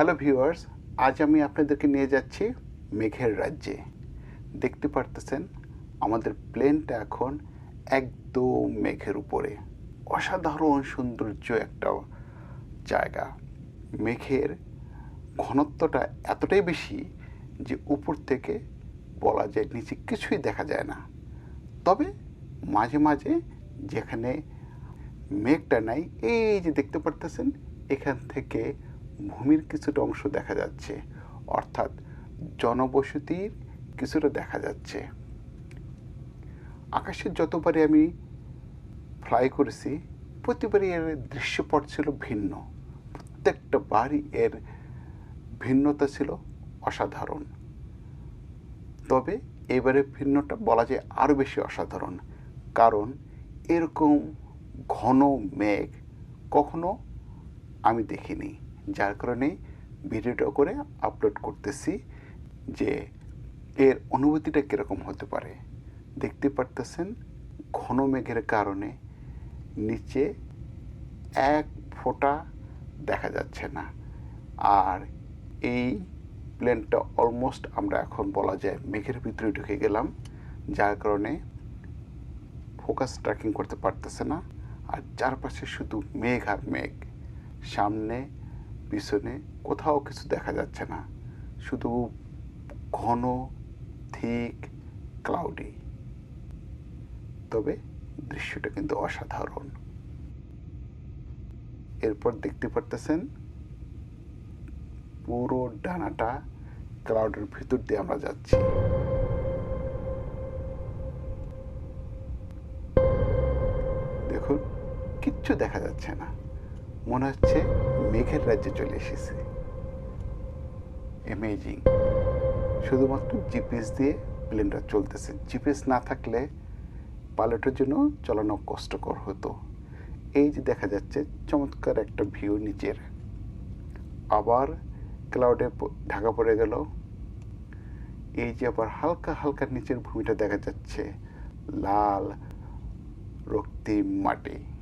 Hello viewers আজ আমি আপনাদেরকে নিয়ে যাচ্ছি মেঘের রাজ্যে। দেখতে পারতেছেন, আমাদের প্লেনটা এখন একদম মেঘের উপরে। অসাধারণ সৌন্দর্য একটা জায়গা। মেঘের ঘনত্বটা এতটাই বেশি যে উপর থেকে বলা যায় নিচে কিছুই দেখা যায় না। তবে মাঝে মাঝে যেখানে মেঘটা নাই, এই যে দেখতে পারতেছেন, এখান থেকে ভূমির কিছুটা অংশ দেখা যাচ্ছে, অর্থাৎ জনবসতির কিছুটা দেখা যাচ্ছে। আকাশের যতবারই আমি ফ্লাই করেছি, প্রতিবারই এর দৃশ্যপট ছিল ভিন্ন। প্রত্যেকটা বারই এর ভিন্নতা ছিল অসাধারণ। তবে এবারে ভিন্নটা বলা যায় আরও বেশি অসাধারণ, কারণ এরকম ঘন মেঘ কখনো আমি দেখিনি। যার কারণে ভিডিওটা করে আপলোড করতেছি যে এর অনুভূতিটা কীরকম হতে পারে। দেখতে পারতেছেন ঘন মেঘের কারণে নিচে এক ফোঁটা দেখা যাচ্ছে না। আর এই প্লেনটা অলমোস্ট আমরা এখন বলা যায় মেঘের ভিতরে ঢুকে গেলাম, যার কারণে ফোকাস ট্র্যাকিং করতে পারতেছে না। আর চারপাশে শুধু মেঘ আর মেঘ। সামনে পিছনে কোথাও কিছু দেখা যাচ্ছে না। শুধু ঘন থিক ক্লাউডি তবে দৃশ্যটা কিন্তু অসাধারণ। এরপর দেখতে পারতেছেন পুরো ডানাটা ক্লাউডের ভিতর দিয়ে আমরা যাচ্ছি। দেখুন, কিচ্ছু দেখা যাচ্ছে না। মনে হচ্ছে মেঘের রাজ্যে চলে এসেছে। অ্যামেজিং শুধুমাত্র জিপিএস দিয়ে প্লেনটা চলতেছে। জিপিএস না থাকলে পাইলটের জন্য চালানো কষ্টকর হতো। এই যে দেখা যাচ্ছে, চমৎকার একটা ভিউ নিচের। আবার ক্লাউডে ঢাকা পড়ে গেল। এই যে আবার হালকা হালকা নিচের ভূমিটা দেখা যাচ্ছে, লাল রক্তিম মাটি।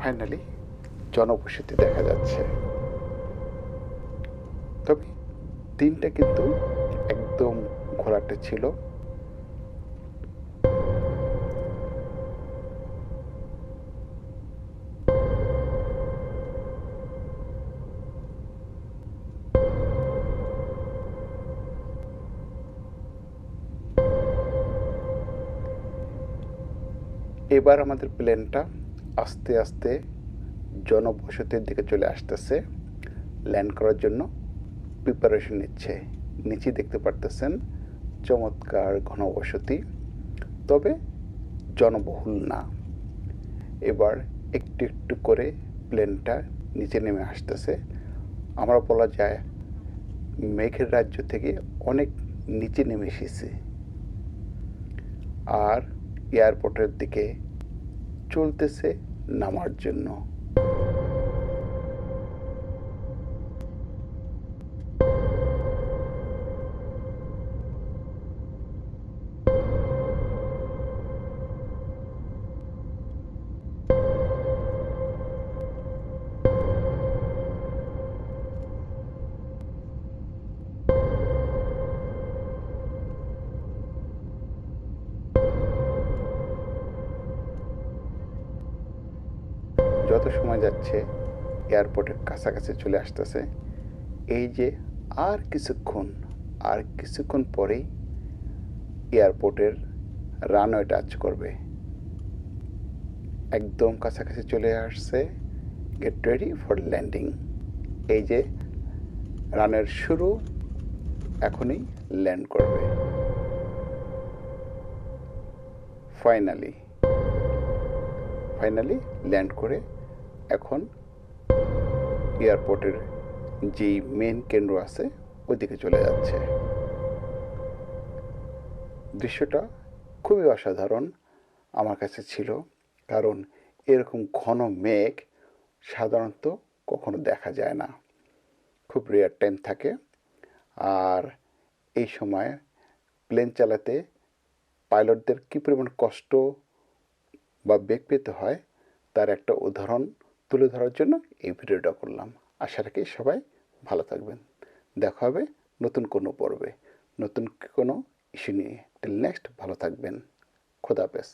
ফাইনালি জনবসতি দেখা যাচ্ছে। তবে দিনটা কিন্তু একদম ঘোরাটে ছিল। এবার আমাদের প্লেনটা আস্তে আস্তে জনবসতির দিকে চলে আসতেছে। ল্যান্ড করার জন্য প্রিপারেশন নিচ্ছে। নিচে দেখতে পারতেছেন চমৎকার ঘনবসতি। তবে জনবহুল না। এবার একটু একটু করে প্লেনটা নিচে নেমে আসতেছে। আমরা বলা যায় মেঘের রাজ্য থেকে অনেক নিচে নেমে এসেছে। আর এয়ারপোর্টের দিকে চলতেছে নামার জন্য। যত সময় যাচ্ছে এয়ারপোর্টের কাছাকাছি চলে আসতেছে। এই যে আর কিছুক্ষণ আর কিছুক্ষণ পরেই এয়ারপোর্টের রানওয়ে টাচ করবে। একদম কাছাকাছি চলে আসছে গেট রেডি ফর ল্যান্ডিং এই যে রানের শুরু, এখনই ল্যান্ড করবে। ফাইনালি ফাইনালি ল্যান্ড করে এখন এয়ারপোর্টের যেই মেন কেন্দ্র আছে, ওইদিকে চলে যাচ্ছে। দৃশ্যটা খুবই অসাধারণ আমার কাছে ছিল, কারণ এরকম ঘন মেঘ সাধারণত কখনো দেখা যায় না। খুব রেয়ার টাইম থাকে। আর এই সময় প্লেন চালাতে পাইলটদের কী পরিমাণ কষ্ট বা বেগ পেতে হয়, তার একটা উদাহরণ তুলে ধরার জন্য এই ভিডিওটা করলাম। আশা রাখি সবাই ভালো থাকবেন। দেখা হবে নতুন কোনো পর্বে। নতুন কোনো ইস্যু নিয়ে। টিল নেক্সট ভালো থাকবেন। খোদা হাফেজ।